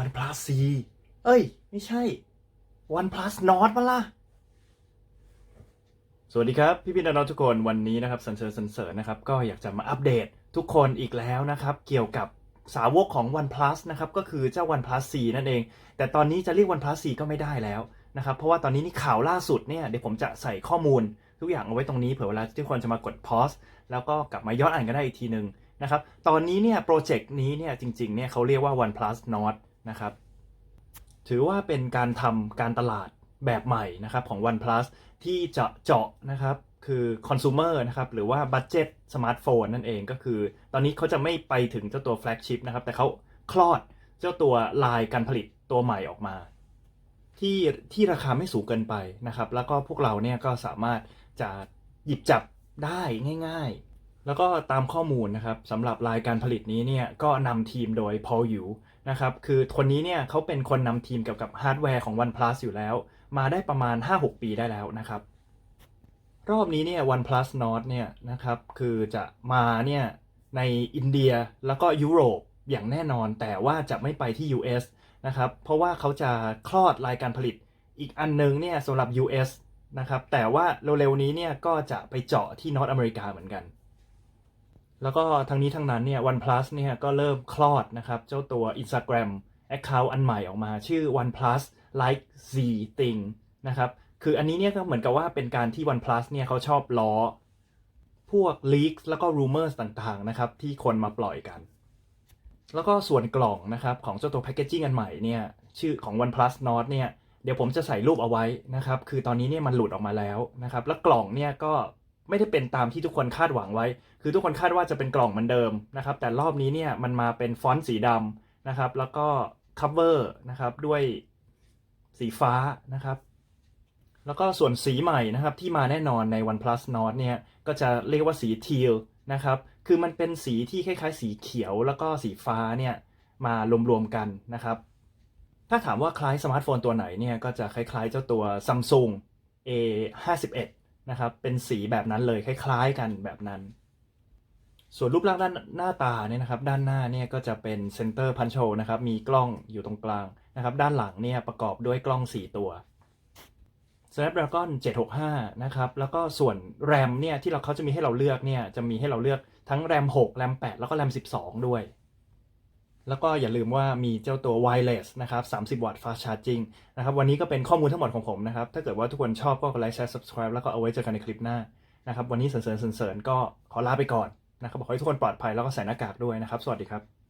OnePlus C เอ้ย ไม่ใช่ OnePlus Nord มาล่ะ สวัสดีครับ พี่พี่น้องทุกคนวันนี้นะครับสันเสริญสันเสริญนะครับ ก็อยากจะมาอัปเดตทุกคนอีกแล้วนะครับ เกี่ยวกับสาวกของ OnePlus นะครับ ก็คือเจ้า OnePlus 4 นั่นเอง แต่ตอนนี้จะเรียก OnePlus 4 ก็ไม่ได้แล้วนะครับ เพราะว่าตอนนี้นี่ข่าวล่าสุดเนี่ยเดี๋ยวผมจะใส่ข้อมูล ทุกอย่างเอาไว้ตรงนี้เผื่อเวลาที่ทุกคนจะมากด pause แล้วก็กลับมาย้อนอ่านกันได้อีกทีหนึ่งนะครับ ตอนนี้เนี่ยโปรเจกต์นี้เนี่ยจริงๆเนี่ยเขาเรียกว่า OnePlus Nord นะครับ ถือว่าเป็นการทำการตลาดแบบใหม่นะครับของ OnePlus ที่จะเจาะนะครับคือ consumer นะครับหรือว่า budget สมาร์ทโฟนนั่นเองก็คือ ตอนนี้เขาจะไม่ไปถึงเจ้าตัว flagship นะครับ แต่เขาคลอดเจ้าตัวลายการผลิตตัวใหม่ออกมา ที่ที่ราคาไม่สูงเกินไปนะครับ แล้วก็พวกเราเนี่ยก็สามารถจะหยิบจับได้ง่าย แล้วก็ตามข้อมูลนะครับสำหรับรายการผลิตนี้เนี่ยก็นำทีมโดย Paul Yu นะครับคือคนนี้เนี่ยเขาเป็นคนนำทีมเกี่ยวกับฮาร์ดแวร์ของ OnePlus อยู่แล้ว มาได้ประมาณ 5-6 ปีได้แล้วนะครับ รอบนี้เนี่ย OnePlus Nord เนี่ยนะครับคือจะมาเนี่ยในอินเดียแล้วก็ยุโรปอย่างแน่นอน แต่ว่าจะไม่ไปที่ US นะครับเพราะว่าเขาจะคลอดรายการผลิตอีกอันนึงเนี่ยสำหรับ US นะครับแต่ว่าเร็วๆนี้เนี่ยก็จะไปเจาะที่นอตอเมริกาเหมือนกัน แล้วก็ทั้งนี้ทั้งนั้นเนี่ย OnePlus เนี่ยก็เริ่มคลอดนะครับ เจ้าตัว Instagram Account อันใหม่ออกมา ชื่อ OnePlus Like Z Thing นะครับ คืออันนี้เนี่ยก็เหมือนกับว่าเป็นการที่ OnePlus เนี่ยเขาชอบล้อ พวก leaks แล้วก็ rumors ต่างๆ นะครับ ที่คนมาปล่อยกัน แล้วก็ส่วนกล่องนะครับของเจ้าตัวแพคเกจิ้งอันใหม่เนี่ยชื่อของ OnePlus Nord เนี่ยเดี๋ยวผมจะใส่รูปเอาไว้นะครับ คือตอนนี้เนี่ยมันหลุดออกมาแล้วนะครับ แล้วกล่องเนี่ยก็ ไม่ได้เป็นตามที่ทุกคนคาดหวังไว้ คือทุกคนคาดว่าจะเป็นกล่องเหมือนเดิมนะครับ แต่รอบนี้เนี่ยมันมาเป็นฟอนต์สีดำนะครับ แล้วก็คัฟเวอร์นะครับด้วยสีฟ้านะครับ แล้วก็ส่วนสีใหม่นะครับที่มาแน่นอนใน OnePlus Nord เนี่ยก็จะเรียกว่าสีทีลนะครับ คือมันเป็นสีที่คล้ายๆ สีเขียวแล้วก็สีฟ้าเนี่ยมารวมๆกันนะครับ ถ้าถามว่าคล้ายสมาร์ทโฟนตัวไหนเนี่ยก็จะคล้ายๆเจ้าตัว Samsung A 5 1 นะครับ เป็นสีแบบนั้นเลยคล้ายๆกันแบบนั้น ส่วนรูปร่างด้านหน้าตาเนี่ยนะครับ ด้านหน้าเนี่ยก็จะเป็นเซนเตอร์พันโชนะครับ มีกล้องอยู่ตรงกลางนะครับ ด้านหลังเนี่ยประกอบด้วยกล้อง 4 ตัว Snapdragon 765 นะครับ แล้วก็ส่วน RAM เนี่ยที่เราเขาจะมีให้เราเลือกเนี่ย จะมีให้เราเลือกทั้ง RAM 6 RAM 8แล้วก็ RAM 12 ด้วย แล้วก็อย่าลืมว่ามีเจ้าตัว wireless นะครับ 30 วัตต์ fast charging นะครับ วันนี้ก็เป็นข้อมูลทั้งหมดของผมนะครับ ถ้าเกิดว่าทุกคนชอบก็กดไลค์แชร์ subscribe แล้วก็เอาไว้เจอกันในคลิปหน้านะครับ วันนี้เสริญเสริญก็ขอลาไปก่อนนะครับ ขอให้ทุกคนปลอดภัยแล้วก็ใส่หน้ากากด้วยนะครับ สวัสดีครับ